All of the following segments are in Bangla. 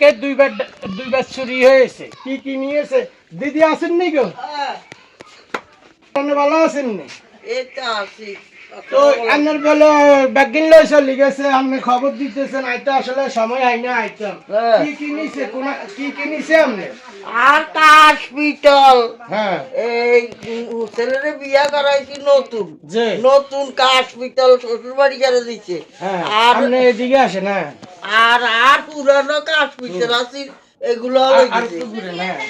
ব্যাংকে দুইবার দুইবার চুরি হয়েছে? কি কি নিয়েছে? দিদি আছেন নি গো? আপনি ভালো আছেন নি? তো আপনার বলে ব্যাগিন লই চলে গেছে আপনি খবর দিতেছেন আইতে আসলে সময় হয় না আইতাম হ্যাঁ। কি কি নিছে কোন কি কি নিছে আপনি? আর কাশ পিতল হ্যাঁ। এই ছেলেরে বিয়া করাইছি নতুন। নতুন কাশ পিতল শ্বশুর বাড়ি করে দিচ্ছে হ্যাঁ। আর আপনি এদিকে আসেন হ্যাঁ। আর আর পুরানো কাশ পিতল আছে এগুলো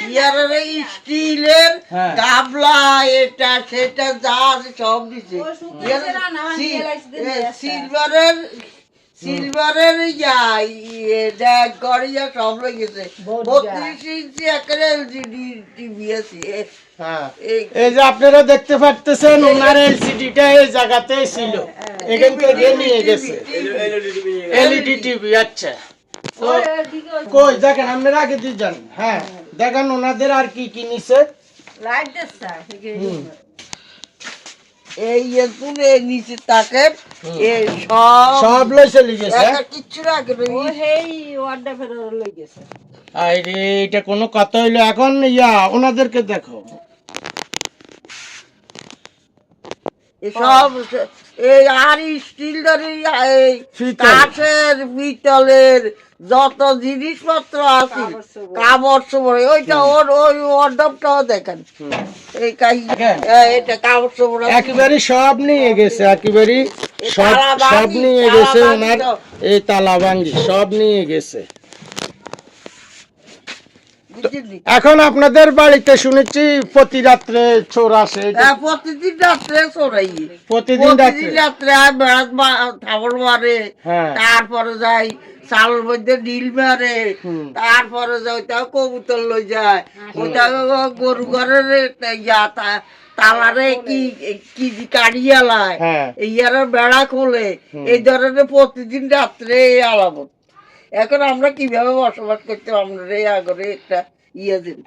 ইয়ারে স্টিলের হ্যাঁ। গাবলা এটা সেটা যা সব দিছে। সিলভারের সিলভারের ইয়া ইয়ে দেখ সব লেগেছে বত্রিশ ইঞ্চি একেবারে টিভি আছে। হ্যাঁ। এই যে আপনারা দেখতে পারতেছেন ওনার এলসিডিটা এই জায়গাতে ছিল। এখান থেকে নিয়ে গেছে। এলইডি টিভি আচ্ছা। কই দেখেন আপনারা আগে দিয়ে যান। হ্যাঁ দেখেন ওনাদের আর কি কি নিছে। লাইট এই তুলে নিচে তাকে সব সব লই চলে গেছে? কিচ্ছু রাখে ও হেই ওয়ার্ডটা ফেরত লই গেছে। আরে এটা কোনো কথা হইল? এখন ইয়া ওনাদেরকে দেখো। এসব সব এই আর স্টিল ধরে এই। কাঠের পিতলের যত জিনিসপত্র আছে কাপড়-চোপড়। ওইটা ওর ওই অর্ডারটাও দেখেন এই এটা কাপড় চোপড়। একেবারে সব নিয়ে গেছে একেবারে সব সব নিয়ে গেছে ওনার এই তালা ভাঙ্গি সব নিয়ে গেছে? এখন আপনাদের বাড়িতে শুনেছি প্রতি রাত্রে চোর আসে। হ্যাঁ, প্রতিদিন রাত্রে চোরাই প্রতিদিন রাত্রে। থাবড় মারে হ্যাঁ। তারপরে যাই চালের মধ্যে ডিল মারে তারপরে যাই ওইটাও কবুতর লই যায়। ওইটাও গরু ঘরের ইয়া তালারে কি কি কাড়িয়া লায় হ্যাঁ। ইয়ার বেড়া খোলে। এই ধরনের প্রতিদিন রাত্রে এই আলামত। এখন আমরা কীভাবে বসবাস করতে আমরা আগরে একটা ইয়ে দিন।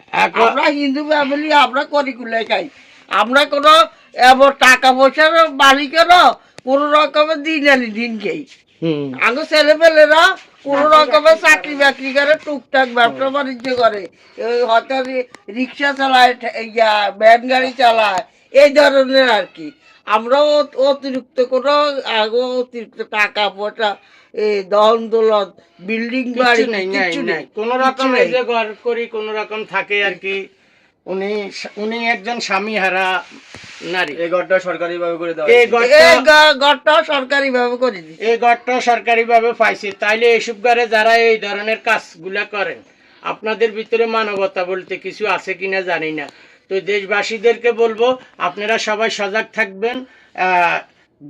আমরা হিন্দু ফ্যামিলি আমরা করি কুলে খাই। আমরা কোনো এবার টাকা পয়সার মালিকেরও কোনো রকমের দিন আনি দিন খাই। আগে ছেলে পেলেরা কোন রকমের চাকরি বাকরি করে টুকটাক ব্যবসা বাণিজ্য করে। হয়তো রিক্সা চালায় ইয়া ভ্যান গাড়ি চালায় এই ধরনের আর কি। আমরাও অতিরিক্ত কোনো আগে অতিরিক্ত টাকা পয়সা এই বিল্ডিং বাড়ি নাই নাই কোন রকম এই যে ঘর করি কোন রকম থাকে আর কি। উনি উনি একজন স্বামী হারা নারী। এই ঘরটা সরকারি ভাবে করে দেওয়া এই ঘরটা এই ঘ- ঘরটাও সরকারি ভাবে করে দিচ্ছে এই ঘরটা সরকারি ভাবে পাইছে। তাইলে এইসব ঘরে যারা এই ধরনের কাজগুলা করেন আপনাদের ভিতরে মানবতা বলতে কিছু আছে কিনা জানি না। তো দেশবাসীদেরকে বলব আপনারা সবাই সজাগ থাকবেন। আহ,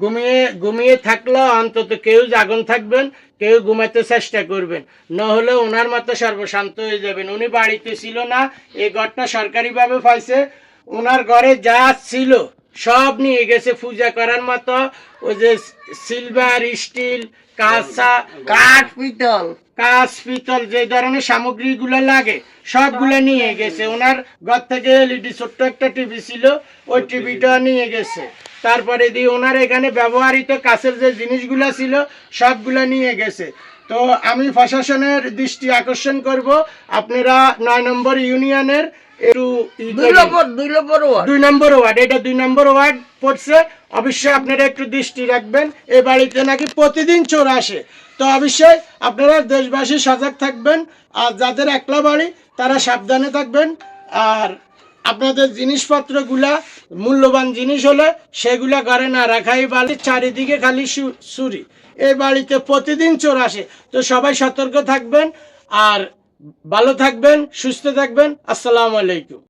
ঘুমিয়ে ঘুমিয়ে থাকলেও অন্তত কেউ জাগন থাকবেন, কেউ ঘুমাতে চেষ্টা করবেন। নহলে ওনার মতো সর্বশান্ত হয়ে যাবেন। উনি বাড়িতে ছিল না এই ঘরটা সরকারিভাবে পাইছে। ওনার ঘরে যা ছিল সব নিয়ে গেছে পূজা করার মতো। ওই যে সিলভার স্টিল কাঁচা কাঠ পিতল। কাঁচ পিতল যে ধরনের সামগ্রীগুলো লাগে সবগুলো নিয়ে গেছে। ওনার ঘর থেকে এলইডি ছোট্ট একটা টিভি ছিল ওই টিভিটা নিয়ে গেছে। তারপরে দিয়ে ওনার এখানে ব্যবহৃত কাছের যে জিনিসগুলো ছিল সবগুলো নিয়ে গেছে। তো আমি প্রশাসনের দৃষ্টি আকর্ষণ করব। আপনারা নয় নম্বর ইউনিয়নের দুই নম্বর ওয়ার্ড। এটা দুই নম্বর ওয়ার্ড পড়ছে। অবশ্যই আপনারা একটু দৃষ্টি রাখবেন। এই বাড়িতে নাকি প্রতিদিন চোর আসে। তো অবশ্যই আপনারা দেশবাসী সজাগ থাকবেন। আর যাদের একলা বাড়ি তারা সাবধানে থাকবেন। আর আপনাদের জিনিসপত্রগুলা মূল্যবান জিনিস হলে সেগুলা ঘরে না রাখা এই বাড়ির চারিদিকে খালি সুরি এই বাড়িতে প্রতিদিন চোর আসে। তো সবাই সতর্ক থাকবেন আর ভালো থাকবেন, সুস্থ থাকবেন। আসসালামু আলাইকুম।